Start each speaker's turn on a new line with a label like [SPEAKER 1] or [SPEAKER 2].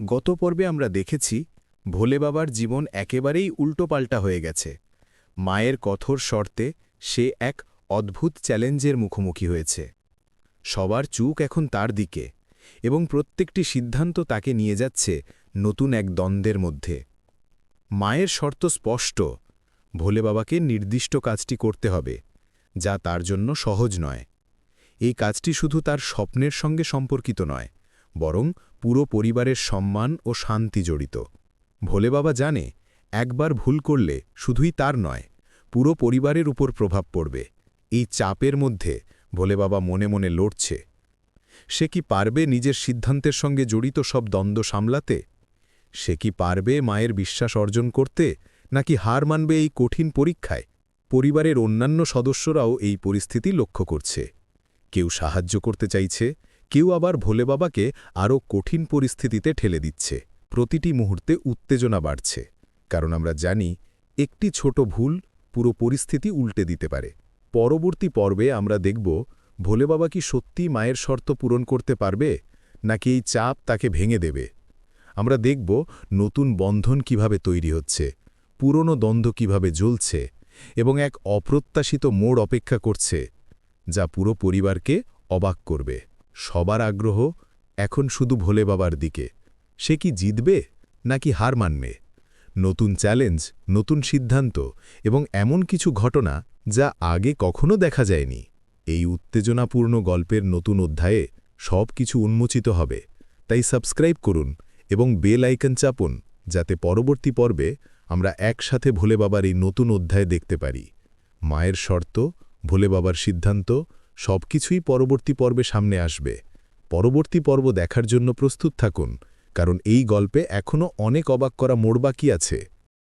[SPEAKER 1] গত পর্বে আমরা দেখেছি, ভোলে বাবার জীবন একেবারেই উল্টোপাল্টা হয়ে গেছে। মায়ের কঠোর শর্তে সে এক অদ্ভুত চ্যালেঞ্জের মুখোমুখি হয়েছে। সবার চুক এখন তার দিকে এবং প্রত্যেকটি সিদ্ধান্ত তাকে নিয়ে যাচ্ছে নতুন এক দ্বন্দ্বের মধ্যে। মায়ের শর্ত স্পষ্ট, ভোলে বাবাকে নির্দিষ্ট কাজটি করতে হবে, যা তার জন্য সহজ নয়। এই কাজটি শুধু তার স্বপ্নের সঙ্গে সম্পর্কিত নয় বরং পুরো পরিবারের সম্মান ও শান্তি জড়িত। ভোলে বাবা জানে, একবার ভুল করলে শুধুই তার নয়, পুরো পরিবারের উপর প্রভাব পড়বে। এই চাপের মধ্যে ভোলে বাবা মনে মনে লড়ছে। সে কি পারবে নিজের সিদ্ধান্তের সঙ্গে জড়িত সব দ্বন্দ্ব সামলাতে? সে কি পারবে মায়ের বিশ্বাস অর্জন করতে, নাকি হার মানবে এই কঠিন পরীক্ষায়? পরিবারের অন্যান্য সদস্যরাও এই পরিস্থিতি লক্ষ্য করছে। কেউ সাহায্য করতে চাইছে কেউ আবার ভোলে বাবাকে আরও কঠিন পরিস্থিতিতে ঠেলে দিচ্ছে। প্রতিটি মুহূর্তে উত্তেজনা বাড়ছে, কারণ আমরা জানি একটি ছোট ভুল পুরো পরিস্থিতি উল্টে দিতে পারে। পরবর্তী পর্বে আমরা দেখব ভোলে বাবা কি সত্যি মায়ের শর্ত পূরণ করতে পারবে, নাকি এই চাপ তাকে ভেঙে দেবে। আমরা দেখব নতুন বন্ধন কীভাবে তৈরি হচ্ছে, পুরনো দ্বন্দ্ব কীভাবে জ্বলছে, এবং এক অপ্রত্যাশিত মোড় অপেক্ষা করছে, যা পুরো পরিবারকে অবাক করবে। সবার আগ্রহ এখন শুধু ভোলে বাবার দিকে। সে কি জিতবে নাকি হার মানবে? নতুন চ্যালেঞ্জ, নতুন সিদ্ধান্ত এবং এমন কিছু ঘটনা যা আগে কখনো দেখা যায়নি। এই উত্তেজনাপূর্ণ গল্পের নতুন অধ্যায়ে সব কিছু উন্মোচিত হবে। তাই সাবস্ক্রাইব করুন এবং বেল আইকন চাপুন যাতে পরবর্তী পর্বে আমরা একসাথে ভোলে বাবার এই নতুন অধ্যায় দেখতে পারি। মায়ের শর্ত, ভোলে বাবার সিদ্ধান্ত সবকিছুই পরবর্তী পর্বে সামনে আসবে। পরবর্তী পর্ব দেখার জন্য প্রস্তুত থাকুন, কারণ এই গল্পে এখনও অনেক অবাক করা মোড় বাকি আছে।